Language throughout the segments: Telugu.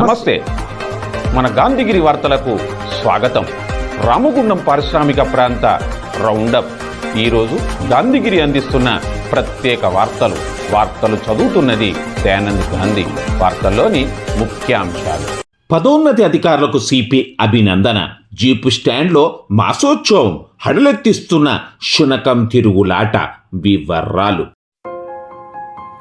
నమస్తే. మన గాంధీగిరి వార్తలకు స్వాగతం. రామగుండం పారిశ్రామిక ప్రాంత రౌండప్. ఈరోజు గాంధీగిరి అందిస్తున్న ప్రత్యేక వార్తలు. వార్తలు చదువుతున్నది దయానంద్ గాంధీ. వార్తల్లోని ముఖ్యాంశాలు. పదోన్నతి అధికారులకు సిపి అభినందన. జీపు స్టాండ్లో మాసోత్సవం. హడలెత్తిస్తున్న శునకం తిరుగులాట. వివరాలు.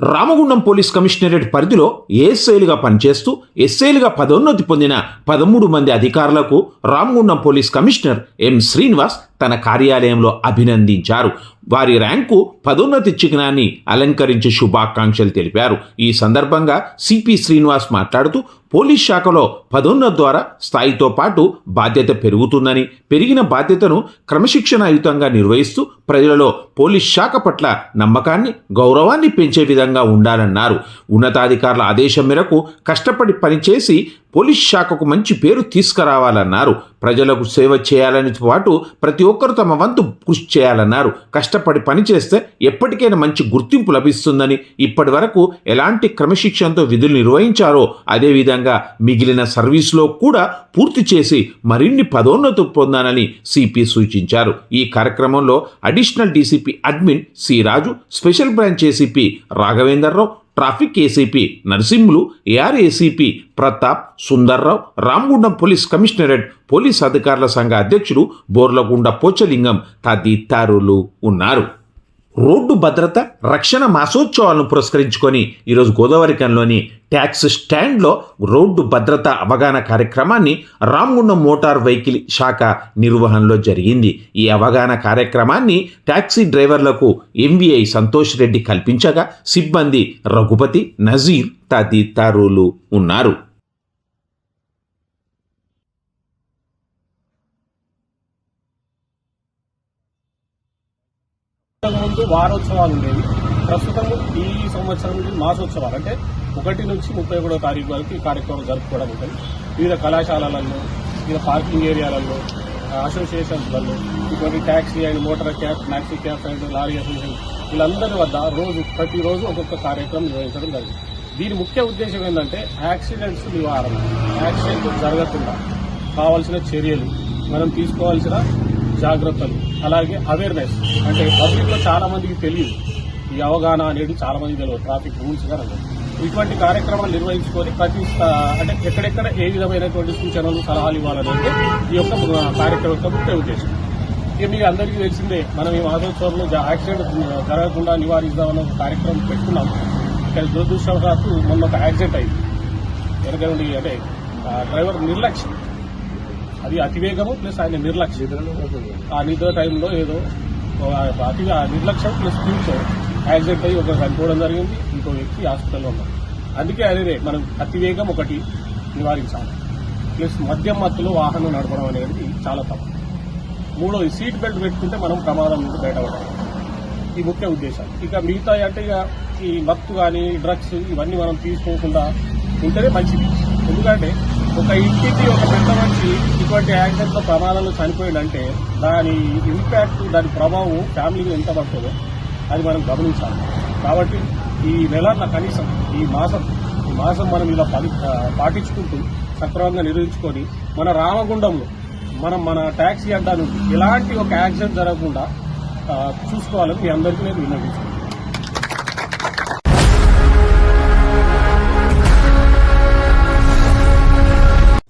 Ramagundam police commissionerate పరిధిలో ఏఎస్ఐలుగా పనిచేస్తూ ఎస్ఐలుగా పదోన్నతి పొందిన పదమూడు మంది అధికారులకు Ramagundam police commissioner M Srinivas తన కార్యాలయంలో అభినందించారు. వారి ర్యాంకు పదోన్నతి చిహ్నాన్ని అలంకరించి శుభాకాంక్షలు తెలిపారు. ఈ సందర్భంగా సిపి శ్రీనివాస్ మాట్లాడుతూ పోలీస్ శాఖలో పదోన్నతి ద్వారా స్థాయితో పాటు బాధ్యత పెరుగుతుందని పెరిగిన బాధ్యతను క్రమశిక్షణాయుతంగా నిర్వహిస్తూ ప్రజలలో పోలీస్ శాఖ పట్ల నమ్మకాన్ని గౌరవాన్ని పెంచే విధంగా ఉండాలన్నారు. ఉన్నతాధికారుల ఆదేశం మేరకు కష్టపడి పనిచేసి పోలీస్ శాఖకు మంచి పేరు తీసుకురావాలన్నారు. ప్రజలకు సేవ చేయాలని పాటు ప్రతి ఒక్కరు తమ వంతు కృషి చేయాలన్నారు. కష్టపడి పనిచేస్తే ఎప్పటికైనా మంచి గుర్తింపు లభిస్తుందని ఇప్పటి వరకు ఎలాంటి క్రమశిక్షణతో విధులు నిర్వహించారో అదేవిధంగా మిగిలిన సర్వీసులో కూడా పూర్తి చేసి మరిన్ని పదోన్నతులు పొందాలని సిపి సూచించారు. ఈ కార్యక్రమంలో additional DCP admin C Raju special branch ACP Raghavender Rao traffic ACP Narasimhulu AR ACP Pratap Sundar Rao Ramagundam police commissionerate police అధికారుల సంఘ అధ్యక్షుడు బోర్లగుండ పోచలింగం తదితరులు ఉన్నారు. రోడ్డు భద్రత రక్షణ మాసోత్సవాలను పురస్కరించుకొని ఈరోజు గోదావరికంలోని ట్యాక్స్ స్టాండ్లో రోడ్డు భద్రత అవగాహన కార్యక్రమాన్ని రామగుండం మోటార్ వెహికల్ శాఖ నిర్వహణలో జరిగింది. ఈ అవగాహన కార్యక్రమాన్ని ట్యాక్సీ డ్రైవర్లకు ఎంవీఐ సంతోష్ రెడ్డి కల్పించగా సిబ్బంది రఘుపతి నజీర్ తదితరులు ఉన్నారు. ముందు వారోత్సవాలు ఉండేవి. ప్రస్తుతం ఈ సంవత్సరం నుండి మాసోత్సవాలు. అంటే ఒకటి నుంచి ముప్పై ఒకటో తారీఖు వరకు ఈ కార్యక్రమం జరుపుకోవడం ఉంటుంది. వివిధ కళాశాలలలో వివిధ పార్కింగ్ ఏరియాలలో అసోసియేషన్స్లలో ఇటువంటి taxi and motor cab taxi cab and lorry association వీళ్ళందరి వద్ద రోజు ప్రతిరోజు ఒక్కొక్క కార్యక్రమం నిర్వహించడం జరిగింది. దీని ముఖ్య ఉద్దేశం ఏంటంటే యాక్సిడెంట్స్ నివారణ. యాక్సిడెంట్ జరగకుండా కావాల్సిన చర్యలు మనం తీసుకోవాల్సిన జాగ్రత్తలు అలాగే అవేర్నెస్ అంటే పబ్లిక్లో చాలా మందికి తెలియదు. ఈ అవగాహన అనేది చాలా మంది తెలియదు. ట్రాఫిక్ రూల్స్ కానీ ఇటువంటి కార్యక్రమాలు నిర్వహించుకొని ప్రతి అంటే ఎక్కడెక్కడ ఏ విధమైనటువంటి సూచనలు సలహాలు ఇవ్వాలనేది ఈ యొక్క కార్యక్రమం యొక్క ఉద్దేశం. ఇక మీకు అందరికీ తెలిసిందే మనం ఈ మహోత్సవంలో యాక్సిడెంట్ జరగకుండా నివారిద్దామన్న ఒక కార్యక్రమం పెట్టుకున్నాం. కానీ దురదృష్టవశాత్తు మొన్న ఒక యాక్సిడెంట్ అయింది. వెనక నుండి అంటే డ్రైవర్ నిర్లక్ష్యం. అది అతివేగము ప్లస్ ఆయన నిర్లక్ష్యం. ఆ నిద్ర టైంలో ఏదో అతి నిర్లక్ష్యం ప్లస్ ఫ్యూచర్. యాక్సిడెంట్ అయ్యి ఒక చనిపోవడం జరిగింది. ఇంకో వ్యక్తి హాస్పిటల్లో ఉన్నారు అందుకే అదే మనం అతివేగం ఒకటి నివారించాలి. ప్లస్ మద్యం మత్తులో వాహనం నడపడం అనేది చాలా తప్పు. మూడోది సీట్ బెల్ట్ పెట్టుకుంటే మనం ప్రమాదం నుండి బయటపడాలి ఈ ముఖ్య ఉద్దేశం. ఇక మిగతా అంటే ఇక ఈ మత్తు కానీ డ్రగ్స్ ఇవన్నీ మనం తీసుకోకుండా ఉంటేనే మంచిది. ఎందుకంటే ఒక ఇంటికి ఒక పెద్ద మనిషి ఇటువంటి యాక్సిడెంట్లో ప్రమాదంలో చనిపోయిందంటే దాని ఇంపాక్ట్ దాని ప్రభావం ఫ్యామిలీకి ఎంత పడుతుందో అది మనం గమనించాలి. కాబట్టి ఈ నెల కనీసం ఈ మాసం ఈ మాసం మనం ఇలా పని పాటించుకుంటూ సక్రమంగా నిర్వహించుకొని మన రామగుండంలో మనం మన ట్యాక్సీ అడ్డా నుండి ఒక యాక్సిడెంట్ జరగకుండా చూసుకోవాలని మీ అందరికీ నేను విన్నవించుకుంటున్నాను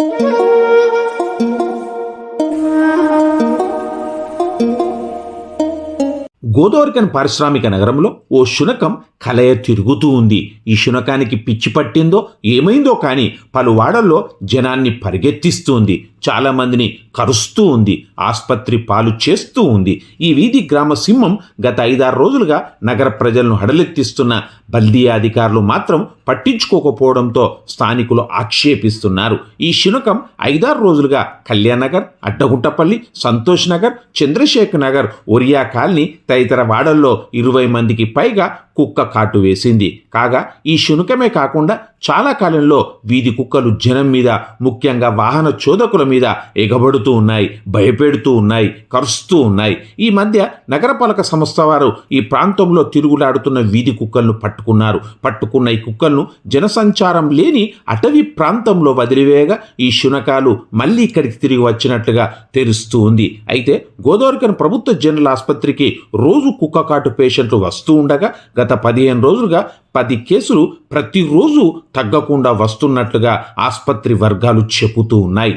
Música గోదావరికన్ పారిశ్రామిక నగరంలో ఓ శునకం కలయ తిరుగుతూ ఉంది. ఈ శునకానికి పిచ్చి పట్టిందో ఏమైందో కానీ పలు వాడల్లో జనాన్ని పరిగెత్తిస్తూ ఉంది కరుస్తూ ఉంది. ఆసుపత్రి పాలు చేస్తూ ఉంది. ఈ వీధి గ్రామ సింహం గత ఐదారు రోజులుగా నగర ప్రజలను హడలెత్తిస్తున్న బల్దియా అధికారులు మాత్రం పట్టించుకోకపోవడంతో స్థానికులు ఆక్షేపిస్తున్నారు. ఈ శునకం ఐదారు రోజులుగా కళ్యాణ్ నగర్ అడ్డగుంటపల్లి సంతోష్ నగర్ చంద్రశేఖర్ నగర్ ఒరియా కాలనీ ఇతర వాడల్లో ఇరవై మందికి పైగా కుక్క కాటు వేసింది. కాగా ఈ శునకమే కాకుండా చాలా కాలంలో వీధి కుక్కలు జనం మీద ముఖ్యంగా వాహన చోదకుల మీద ఎగబడుతూ ఉన్నాయి భయపెడుతూ ఉన్నాయి కరుస్తూ ఉన్నాయి. ఈ మధ్య నగరపాలక సంస్థ వారు ఈ ప్రాంతంలో తిరుగులాడుతున్న వీధి కుక్కలను పట్టుకున్నారు. పట్టుకున్న ఈ కుక్కలను జనసంచారం లేని అటవీ ప్రాంతంలో వదిలివేయగా ఈ శునకాలు మళ్ళీ ఇక్కడికి తిరిగి వచ్చినట్లుగా తెలుస్తూ ఉంది. అయితే గోదావరికన్ ప్రభుత్వ జనరల్ ఆసుపత్రికి రోజు కుక్క కాటు పేషెంట్లు వస్తూ ఉండగా గత పదిహేను రోజులుగా పది కేసులు ప్రతిరోజు తగ్గకుండా వస్తున్నట్లుగా ఆసుపత్రి వర్గాలు చెబుతూ ఉన్నాయి.